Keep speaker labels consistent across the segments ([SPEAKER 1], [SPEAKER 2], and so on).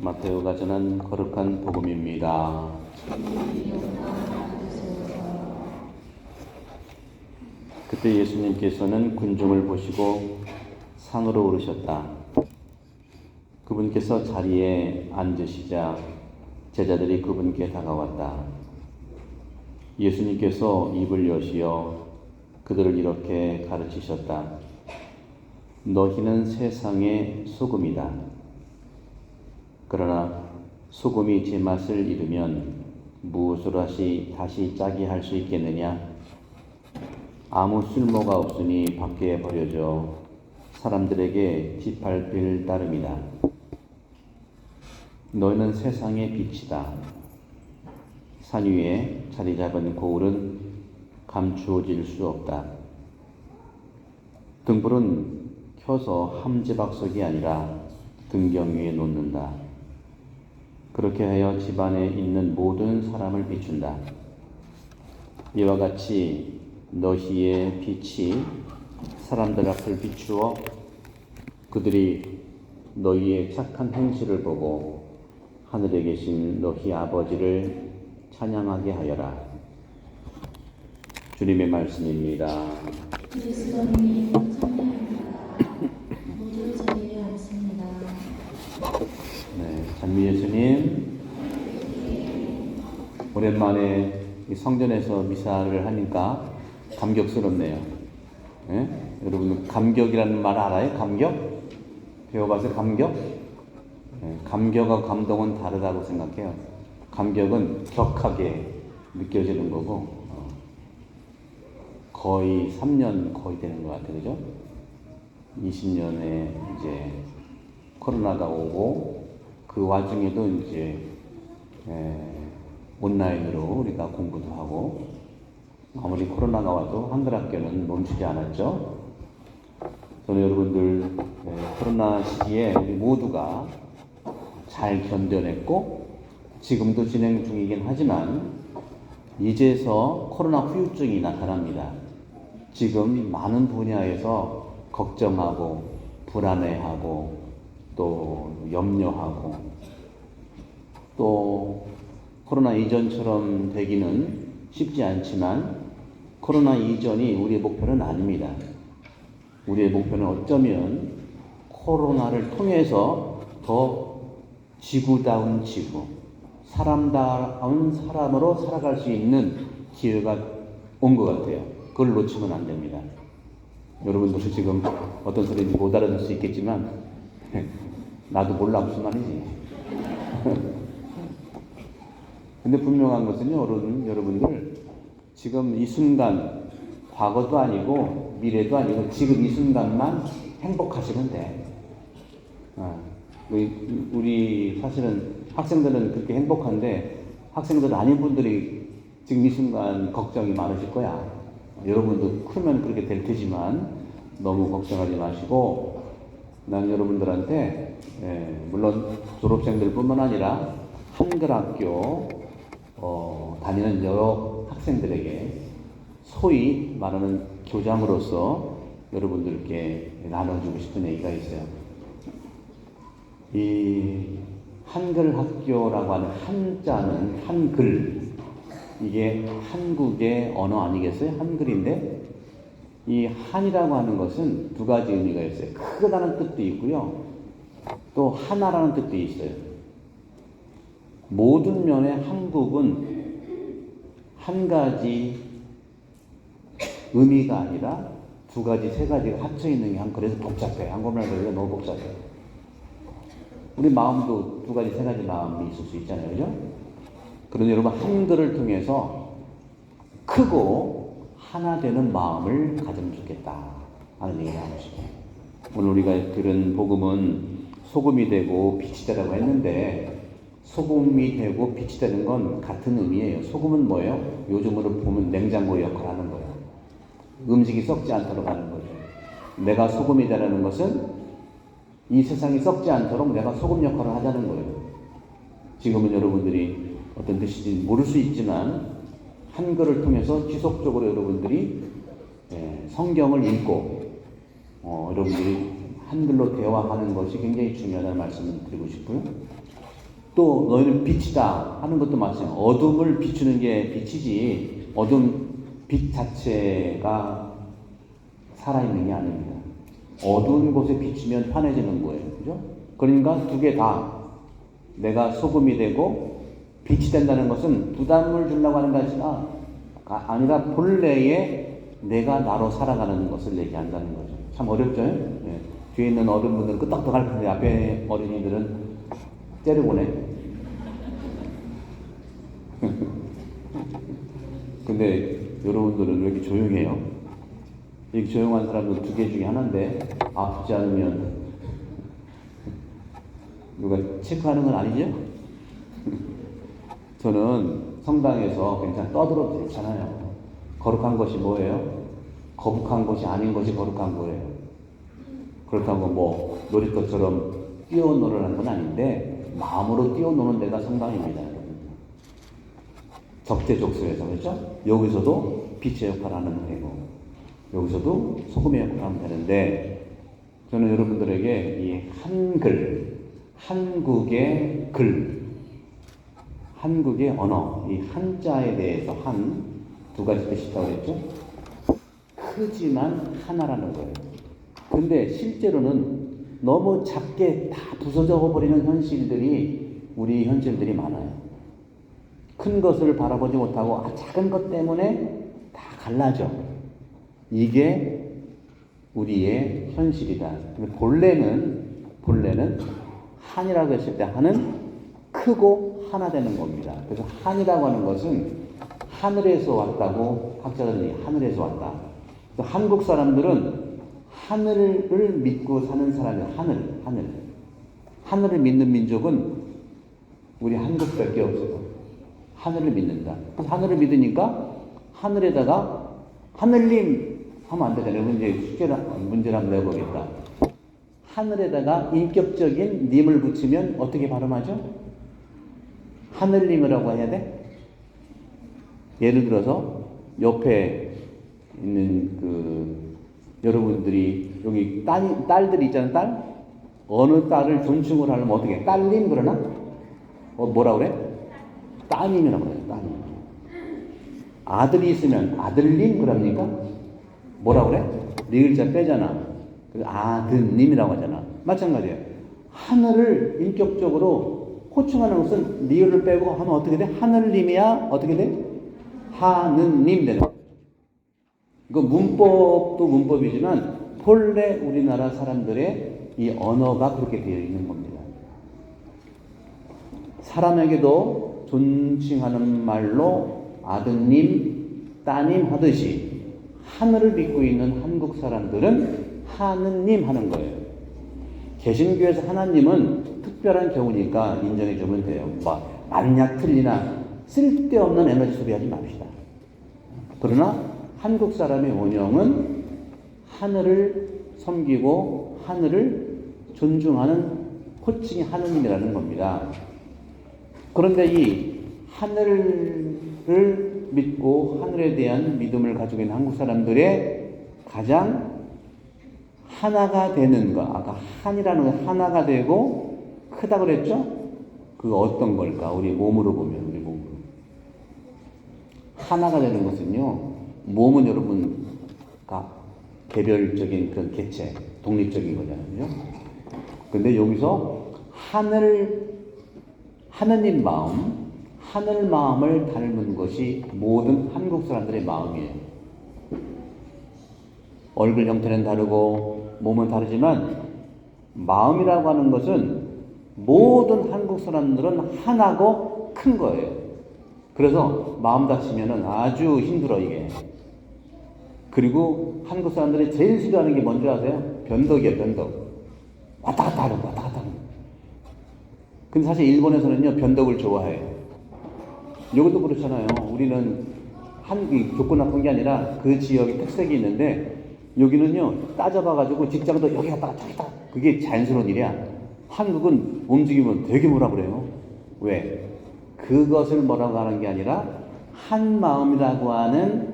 [SPEAKER 1] 마테오가 전한 거룩한 복음입니다. 그때 예수님께서는 군중을 보시고 산으로 오르셨다. 그분께서 자리에 앉으시자 제자들이 그분께 다가왔다. 예수님께서 입을 여시어 그들을 이렇게 가르치셨다. 너희는 세상의 소금이다. 그러나 소금이 제 맛을 잃으면 무엇으로 다시, 다시 짜게 할 수 있겠느냐? 아무 쓸모가 없으니 밖에 버려져 사람들에게 짓밟힐 따름이다. 너희는 세상의 빛이다. 산 위에 자리 잡은 고울은 감추어질 수 없다. 등불은 켜서 함지박석이 아니라 등경 위에 놓는다. 그렇게 하여 집안에 있는 모든 사람을 비춘다. 이와 같이 너희의 빛이 사람들 앞을 비추어 그들이 너희의 착한 행실을 보고 하늘에 계신 너희 아버지를 찬양하게 하여라. 주님의 말씀입니다.
[SPEAKER 2] 그리스도님 찬양합니다. 모두 자리에 앉습니다.
[SPEAKER 1] 네, 찬미 예수님. 오랜만에 이 성전에서 미사를 하니까 감격스럽네요. 예? 여러분 감격이라는 말 알아요? 감격? 배워봐서 감격? 예, 감격과 감동은 다르다고 생각해요. 감격은 격하게 느껴지는 거고 어, 거의 3년 거의 되는 것 같아요, 그죠? 20년에 이제 코로나가 오고 그 와중에도 이제 에, 온라인으로 우리가 공부도 하고 아무리 코로나가 와도 한글 학교는 멈추지 않았죠. 저는 여러분들 에, 코로나 시기에 우리 모두가 잘 견뎌냈고 지금도 진행 중이긴 하지만 이제서 코로나 후유증이 나타납니다. 지금 많은 분야에서 걱정하고 불안해하고 또 염려하고 또 코로나 이전처럼 되기는 쉽지 않지만 코로나 이전이 우리의 목표는 아닙니다. 우리의 목표는 어쩌면 코로나를 통해서 더 지구다운 지구, 사람다운 사람으로 살아갈 수 있는 기회가 온 것 같아요. 그걸 놓치면 안 됩니다. 여러분들은 지금 어떤 소리인지 못 알아들 수 있겠지만 나도 몰라 무슨 말이지. 근데 분명한 것은요, 여러분, 여러분들 지금 이 순간 과거도 아니고 미래도 아니고 지금 이 순간만 행복하시면 돼. 어, 우리, 우리 사실은 학생들은 그렇게 행복한데 학생들 아닌 분들이 지금 이 순간 걱정이 많으실 거야. 여러분도 크면 그렇게 될 테지만 너무 걱정하지 마시고 난 여러분들한테 예, 물론 졸업생들 뿐만 아니라 한글 학교 어, 다니는 여러 학생들에게 소위 말하는 교장으로서 여러분들께 나눠주고 싶은 얘기가 있어요. 이 한글 학교라고 하는 한자는 한글 이게 한국의 언어 아니겠어요? 한글인데 이 한이라고 하는 것은 두 가지 의미가 있어요. 크다는 뜻도 있고요. 또 하나라는 뜻도 있어요. 모든 면의 한국은 한 가지 의미가 아니라 두 가지, 세 가지가 합쳐 있는 게 한 그래서 복잡해. 한국말 그러기가 너무 복잡해. 우리 마음도 두 가지, 세 가지 마음이 있을 수 있잖아요. 그죠? 그런데 여러분, 한글을 통해서 크고 하나 되는 마음을 가지면 좋겠다. 하는 얘기를 하고 싶어요. 오늘 우리가 들은 복음은 소금이 되고 빛이 되라고 했는데 소금이 되고 빛이 되는 건 같은 의미예요. 소금은 뭐예요? 요즘으로 보면 냉장고 역할을 하는 거예요. 음식이 썩지 않도록 하는 거죠. 내가 소금이 되라는 것은 이 세상이 썩지 않도록 내가 소금 역할을 하자는 거예요. 지금은 여러분들이 어떤 뜻인지 모를 수 있지만 한글을 통해서 지속적으로 여러분들이 예, 성경을 읽고 어, 여러분들이 한글로 대화하는 것이 굉장히 중요하다는 말씀을 드리고 싶고요. 또 너희는 빛이다 하는 것도 마찬가지예요. 어둠을 비추는 게 빛이지 어둠 빛 자체가 살아있는 게 아닙니다. 어두운 곳에 비추면 환해지는 거예요. 그죠? 그러니까 두 개 다 내가 소금이 되고 빛이 된다는 것은 부담을 주려고 하는 것이 아니라, 아니라 본래의 내가 나로 살아가는 것을 얘기한다는 거죠. 참 어렵죠? 예. 뒤에 있는 어른분들은 끄떡떡할 텐데 앞에 어린이들은 때려보내. 근데 여러분들은 왜 이렇게 조용해요? 이렇게 조용한 사람은 두 개 중에 하나인데 아프지 않으면 누가 체크하는 건 아니죠? 저는 성당에서 괜찮 떠들어도 괜찮아요. 거룩한 것이 뭐예요? 거북한 것이 아닌 것이 거룩한 거예요. 그렇다고 뭐 놀이터처럼 뛰어놀으라는 건 아닌데 마음으로 뛰어노는 데가 성당입니다. 적재적소에서 그렇죠? 여기서도 빛의 역할을 하는 되고 여기서도 소금의 역할을 하면 되는데 저는 여러분들에게 이 한글, 한국의 글, 한국의 언어, 이 한자에 대해서 한 두 가지 뜻이 있다고 그랬죠? 크지만 하나라는 거예요. 근데 실제로는 너무 작게 다 부서져 버리는 현실들이 우리 현실들이 많아요. 큰 것을 바라보지 못하고 아, 작은 것 때문에 다 갈라져. 이게 우리의 현실이다. 본래는 본래는 한이라고 했을 때 한은 크고 하나 되는 겁니다. 그래서 한이라고 하는 것은 하늘에서 왔다고 학자들이 하늘에서 왔다. 또 한국 사람들은 하늘을 믿고 사는 사람이 하늘, 하늘. 하늘을 믿는 민족은 우리 한국밖에 없어요. 하늘을 믿는다. 그래서 하늘을 믿으니까 하늘에다가 하늘님 하면 안 되잖아요. 이제 숙제를 문제를 한번 내보겠다. 하늘에다가 인격적인 님을 붙이면 어떻게 발음하죠? 하늘님이라고 해야 돼? 예를 들어서 옆에 있는 그 여러분들이 여기 딸, 딸들이 있잖아요. 딸? 어느 딸을 존칭을 하려면 어떻게 해? 딸님 그러나? 어, 뭐라 그래? 따님이라고 그래요. 따님. 아들이 있으면 아들님 그럽니까? 뭐라 그래? 네 글자 빼잖아. 그래서 아드님이라고 하잖아. 마찬가지예요. 하늘을 인격적으로 호칭하는 것은 리을을 빼고 하면 어떻게 돼? 하늘님이야? 어떻게 돼? 하느님 되는 거예요. 이거 문법도 문법이지만 본래 우리나라 사람들의 이 언어가 그렇게 되어 있는 겁니다. 사람에게도 존칭하는 말로 아드님, 따님 하듯이 하늘을 믿고 있는 한국 사람들은 하느님 하는 거예요. 개신교에서 하나님은 특별한 경우니까 인정해 주면 돼요. 뭐 맞냐 틀리나 쓸데없는 에너지 소비하지 맙시다. 그러나 한국 사람의 원형은 하늘을 섬기고 하늘을 존중하는 호칭이 하느님이라는 겁니다. 그런데 이 하늘을 믿고 하늘에 대한 믿음을 가지고 있는 한국 사람들의 가장 하나가 되는 것, 아까 한이라는 건 하나가 되고 크다 그랬죠? 그 어떤 걸까? 우리 몸으로 보면 우리 몸으로 하나가 되는 것은요. 몸은 여러분가 개별적인 그런 개체, 독립적인 거잖아요. 근데 여기서 하늘 하느님 마음, 하늘 마음을 닮은 것이 모든 한국 사람들의 마음이에요. 얼굴 형태는 다르고 몸은 다르지만 마음이라고 하는 것은 모든 한국 사람들은 하나고 큰 거예요. 그래서 마음 다치면은 아주 힘들어 이게. 그리고 한국 사람들이 제일 싫어하는 게 뭔지 아세요? 변덕이에요, 변덕. 왔다 갔다 하는 거, 왔다 갔다 하는 거. 근데 사실 일본에서는요, 변덕을 좋아해요. 여기도 그렇잖아요. 우리는 한국이 좋고 나쁜 게 아니라 그 지역의 특색이 있는데 여기는요, 따져봐가지고 직장도 여기 갔다가 저기 갔다 그게 자연스러운 일이야. 한국은 움직이면 되게 뭐라 그래요. 왜? 그것을 뭐라고 하는 게 아니라 한 마음이라고 하는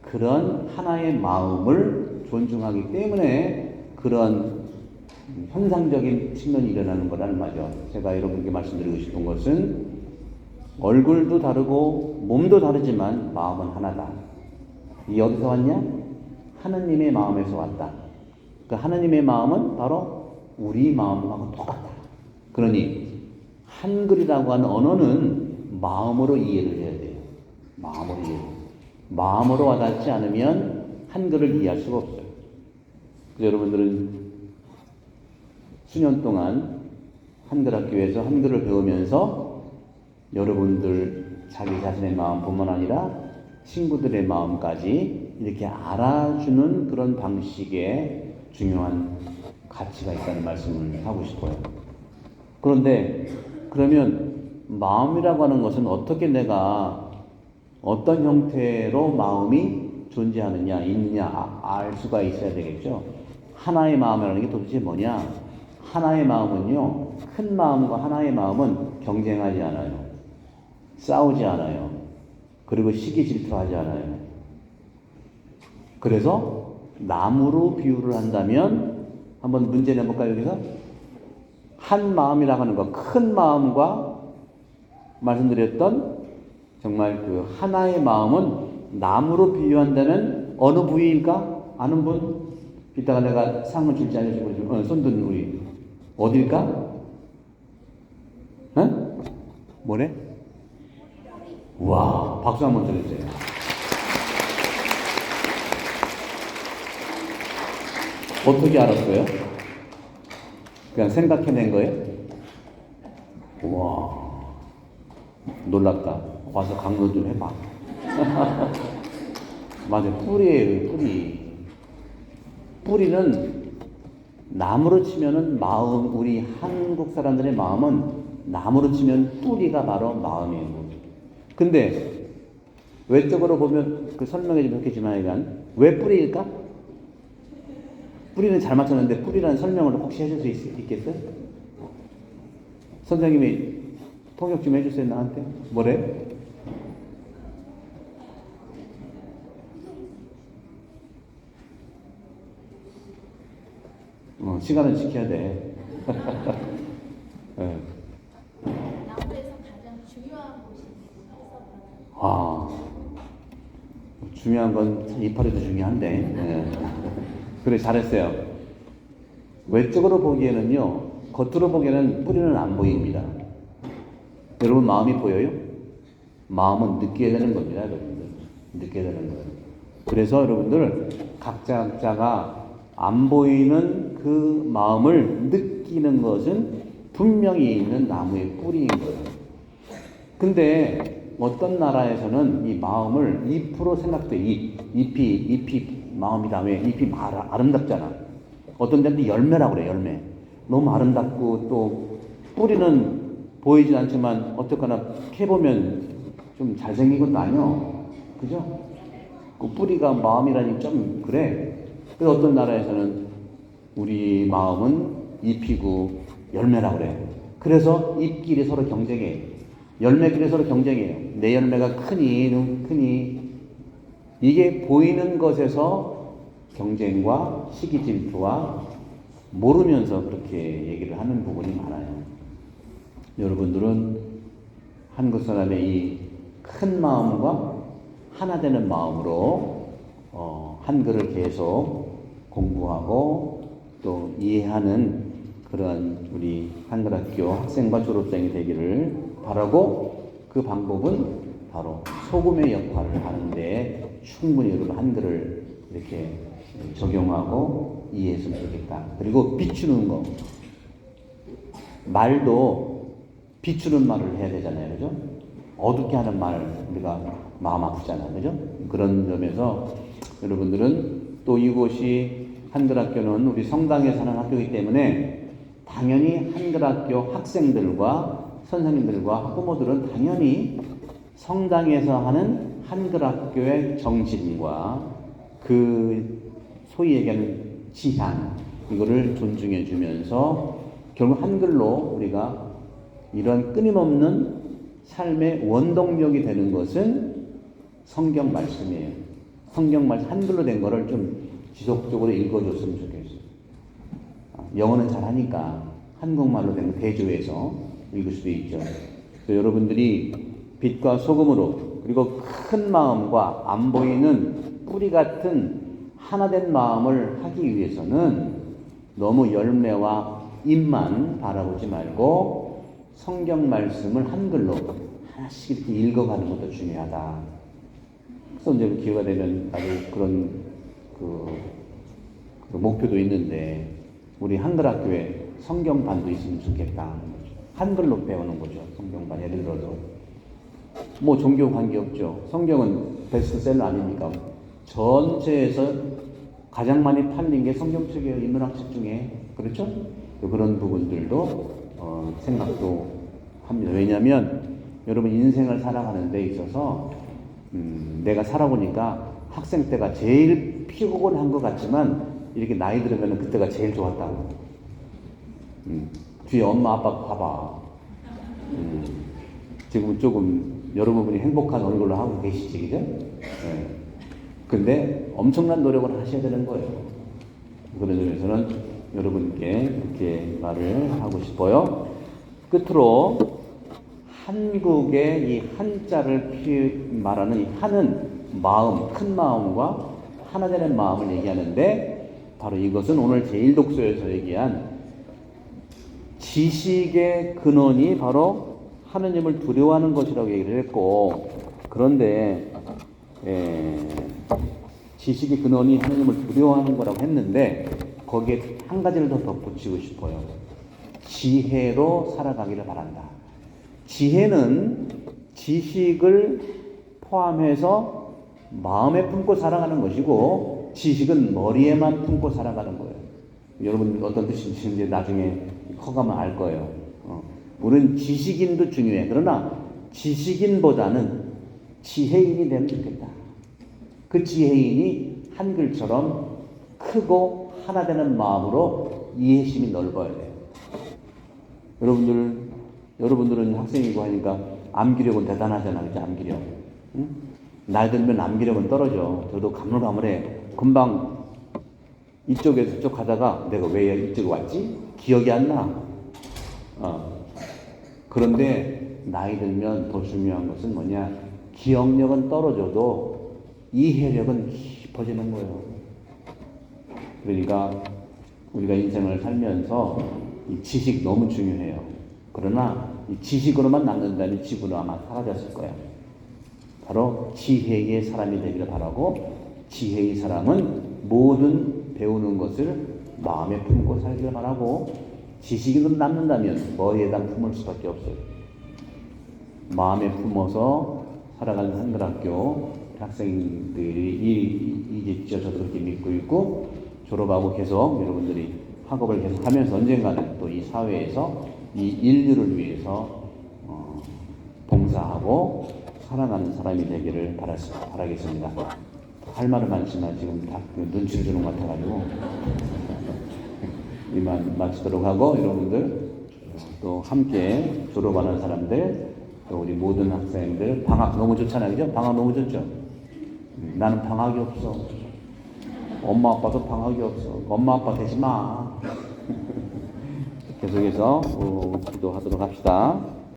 [SPEAKER 1] 그런 하나의 마음을 존중하기 때문에 그런 현상적인 측면이 일어나는 거라는 말이죠. 제가 여러분께 말씀드리고 싶은 것은 얼굴도 다르고 몸도 다르지만 마음은 하나다. 이 어디서 왔냐? 하느님의 마음에서 왔다. 그 하느님의 마음은 바로 우리 마음하고 똑같다. 그러니 한글이라고 하는 언어는 마음으로 이해를 해야 돼요. 마음으로 이해. 마음으로 와닿지 않으면 한글을 이해할 수가 없어요. 여러분들은 수년 동안 한글학교에서 한글을 배우면서 여러분들 자기 자신의 마음뿐만 아니라 친구들의 마음까지 이렇게 알아주는 그런 방식의 중요한 가치가 있다는 말씀을 하고 싶어요. 그런데 그러면 마음이라고 하는 것은 어떻게 내가 어떤 형태로 마음이 존재하느냐, 있느냐 아- 알 수가 있어야 되겠죠. 하나의 마음이라는 게 도대체 뭐냐? 하나의 마음은요, 큰 마음과 하나의 마음은 경쟁하지 않아요. 싸우지 않아요. 그리고 시기 질투하지 않아요. 그래서 나무로 비유를 한다면 한번 문제 내볼까요, 여기서? 한 마음이라고 하는 거, 큰 마음과 말씀드렸던 정말 그 하나의 마음은 나무로 비유한다면 어느 부위일까? 아는 분? 이따가 내가 상을 줄지 좀, 어, 손든 우리 어딜까? 어? 뭐래? 와 박수 한번 드려주세요. 어떻게 알았어요? 그냥 생각해낸 거예요? 와 놀랍다. 와서 강론 좀 해봐. 맞아, 뿌리예요, 뿌리. 뿌리는 나무로 치면은 마음, 우리 한국 사람들의 마음은 나무로 치면 뿌리가 바로 마음이에요. 근데 외적으로 보면 그 설명해 좀 했겠지만 이건 왜 뿌리일까? 뿌리는 잘 맞췄는데 뿌리라는 설명을 혹시 해줄 수 있, 있겠어요? 선생님이 통역 좀 해주세요 나한테 뭐래? 어, 시간은 지켜야 돼. 네. 아, 중요한 건 이파리도 중요한데. 네. 그래, 잘했어요. 외적으로 보기에는요, 겉으로 보기에는 뿌리는 안 보입니다. 여러분, 마음이 보여요? 마음은 느끼게 되는 겁니다, 여러분들. 느끼게 되는 거예요. 그래서 여러분들, 각자 각자가 안 보이는 그 마음을 느끼는 것은 분명히 있는 나무의 뿌리인 거예요. 근데 어떤 나라에서는 이 마음을 잎으로 생각돼 잎 잎이 잎이 마음이다. 왜? 잎이 아- 아름답잖아. 어떤 데는 열매라고 그래 열매. 너무 아름답고 또 뿌리는 보이진 않지만 어떡하나 캐보면 좀 잘생긴 것도 아니요. 그죠? 그 뿌리가 마음이라니 좀 그래 그래서 어떤 나라에서는 우리 마음은 잎이고 열매라고 그래 그래서 잎끼리 서로 경쟁해 열매끼리 서로 경쟁해요. 내 열매가 크니, 눈 크니. 이게 보이는 것에서 경쟁과 시기 질투와 모르면서 그렇게 얘기를 하는 부분이 많아요. 여러분들은 한국 사람의 이 큰 마음과 하나 되는 마음으로 어, 한글을 계속 공부하고 또 이해하는 그런 우리 한글학교 학생과 졸업생이 되기를 바라고 그 방법은 바로 소금의 역할을 하는데 충분히 여러분 한글을 이렇게 적용하고 이해했으면 좋겠다. 그리고 비추는 거. 말도 비추는 말을 해야 되잖아요. 그죠? 어둡게 하는 말 우리가 마음 아프잖아요. 그죠? 그런 점에서 여러분들은 또 이곳이 한글 학교는 우리 성당에 사는 학교이기 때문에 당연히 한글 학교 학생들과 선생님들과 학부모들은 당연히 성당에서 하는 한글 학교의 정신과 그 소위 얘기하는 지향 이거를 존중해 주면서 결국 한글로 우리가 이런 끊임없는 삶의 원동력이 되는 것은 성경 말씀이에요. 성경 말씀 한글로 된 거를 좀 지속적으로 읽어줬으면 좋겠어요. 영어는 잘하니까 한국말로 된 대조해서 읽을 수도 있죠. 그래서 여러분들이 빛과 소금으로 그리고 큰 마음과 안 보이는 뿌리 같은 하나된 마음을 하기 위해서는 너무 열매와 잎만 바라보지 말고 성경 말씀을 한글로 하나씩 읽어가는 것도 중요하다. 그래서 언제 기회가 되면 아주 그런 그, 그 목표도 있는데 우리 한글 학교에 성경반도 있으면 좋겠다. 한글로 배우는 거죠. 성경반 예를 들어서 뭐 종교 관계 없죠. 성경은 베스트셀러 아닙니까? 전체에서 가장 많이 팔린 게 성경 책이에요. 인문학책 중에 그렇죠? 그런 부분들도 어, 생각도 합니다. 왜냐하면 여러분 인생을 살아가는 데 있어서 음, 내가 살아보니까 학생 때가 제일 피곤한 것 같지만 이렇게 나이 들으면 그때가 제일 좋았다고. 음, 뒤에 엄마 아빠 봐봐. 음, 지금 조금 여러분이 행복한 얼굴로 하고 계시지, 그죠? 예. 근데 엄청난 노력을 하셔야 되는 거예요. 그런 점에서는 여러분께 이렇게 말을 하고 싶어요. 끝으로 한국의 이 한자를 피 말하는 이 한은 마음, 큰 마음과 하나 되는 마음을 얘기하는데 바로 이것은 오늘 제1독서에서 얘기한 지식의 근원이 바로 하느님을 두려워하는 것이라고 얘기를 했고 그런데 에, 지식의 근원이 하느님을 두려워하는 거라고 했는데 거기에 한 가지를 더 덧붙이고 싶어요. 지혜로 살아가기를 바란다. 지혜는 지식을 포함해서 마음에 품고 살아가는 것이고 지식은 머리에만 품고 살아가는 거예요. 여러분 어떤 뜻인지 이제 나중에 커가면 알 거예요. 어. 우리는 지식인도 중요해. 그러나 지식인보다는 지혜인이 되면 좋겠다. 그 지혜인이 한글처럼 크고 하나 되는 마음으로 이해심이 넓어야 돼요. 여러분들, 여러분들은 학생이고 하니까 암기력은 대단하잖아. 그죠? 암기력. 응? 나이 들면 암기력은 떨어져. 저도 가물가물해. 금방 이쪽에서 저쪽 가다가 내가 왜 이쪽 왔지? 기억이 안 나. 어. 그런데 나이 들면 더 중요한 것은 뭐냐? 기억력은 떨어져도 이해력은 깊어지는 거예요. 그러니까 우리가 인생을 살면서 이 지식 너무 중요해요. 그러나 이 지식으로만 남는다면 지구는 아마 사라졌을 거야. 바로 지혜의 사람이 되기를 바라고 지혜의 사람은 모든 배우는 것을 마음에 품고 살기를 바라고 지식이 남는다면 머리에다 품을 수밖에 없어요. 마음에 품어서 살아가는 한글학교 학생들이 이- 이겠죠. 저도 그렇게 믿고 있고 졸업하고 계속 여러분들이 학업을 계속 하면서 언젠가는 또 이 사회에서 이 인류를 위해서 어, 봉사하고 살아가는 사람이 되기를 바라, 바라겠습니다. 할 말은 많지만 지금 다 눈치를 주는 것 같아가지고 이만 마치도록 하고 여러분들 또 함께 졸업하는 사람들 또 우리 모든 학생들 방학 너무 좋잖아요 그죠? 방학 너무 좋죠? 음, 나는 방학이 없어 엄마 아빠도 방학이 없어 엄마 아빠 되지 마 계속해서 어, 기도하도록 합시다